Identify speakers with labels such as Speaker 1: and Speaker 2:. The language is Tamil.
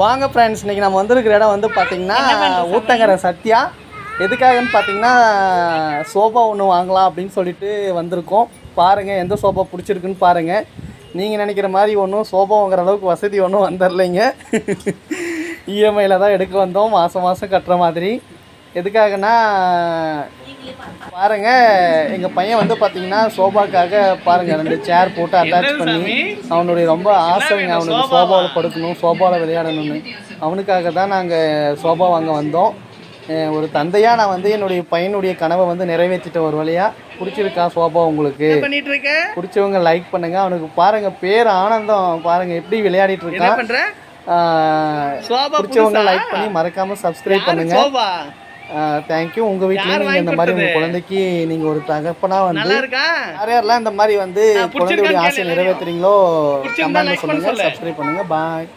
Speaker 1: வாங்க ஃப்ரெண்ட்ஸ் இன்னைக்கு நம்ம வந்திருக்கிற இடம் வந்து பார்த்தீங்கன்னா ஊத்தங்கரை சத்யா. எதுக்காகன்னு பார்த்தீங்கன்னா சோஃபா ஒன்று வாங்கலாம் அப்படின்னு சொல்லிட்டு வந்திருக்கோம். பாருங்கள் எந்த சோஃபா பிடிச்சிருக்குன்னு பாருங்கள் நீங்கள் நினைக்கிற மாதிரி ஒன்றும் சோஃபா வாங்குற அளவுக்கு வசதி ஒன்றும் வந்துடலைங்க இஎம்ஐயில் தான் எடுக்க வந்தோம். மாதம் மாதம் கட்டுற மாதிரி. எதுக்காகனா பாருங்க எங்க பையன் வந்து பாத்தீங்கன்னா சோபாக்காக பாருங்க ரெண்டு சேர் போட்டு அட்டாச் பண்ணி அவனுடைய ரொம்ப ஆசைங்க அவனுக்கு சோபாவில் படுக்கணும் சோபாவில் விளையாடணும்னு. அவனுக்காக தான் நாங்கள் சோபா வாங்க வந்தோம். ஒரு தந்தையா நான் வந்து என்னுடைய பையனுடைய கனவை வந்து நிறைவேற்றிட்ட ஒரு வழியா பிடிச்சிருக்கா சோபா உங்களுக்கு? பிடிச்சவங்க லைக் பண்ணுங்க அவனுக்கு பாருங்க பேர் ஆனந்தம் பாருங்க எப்படி விளையாடிட்டு இருக்கான் பிடிச்சவங்க? லைக் பண்ணி மறக்காம சப்ஸ்கிரைப் பண்ணுங்க. தேங்க்யூ உங்க வீட்லயும்
Speaker 2: யார்
Speaker 1: நீங்க இந்த மாதிரி உங்க
Speaker 2: கொடுத்தது?
Speaker 1: குழந்தைக்கு நீங்க ஒரு தகப்பனா வந்து யாரெல்லாம் இந்த மாதிரி வந்து குழந்தையுடைய ஆசை
Speaker 2: கேளு
Speaker 1: நிறைவேற்றுறீங்களோ கமெண்ட்ல
Speaker 2: like பண்ண
Speaker 1: சொல்லுங்க.
Speaker 2: சொல்லு.
Speaker 1: சப்ஸ்கிரைப் பண்ணுங்க. பாய்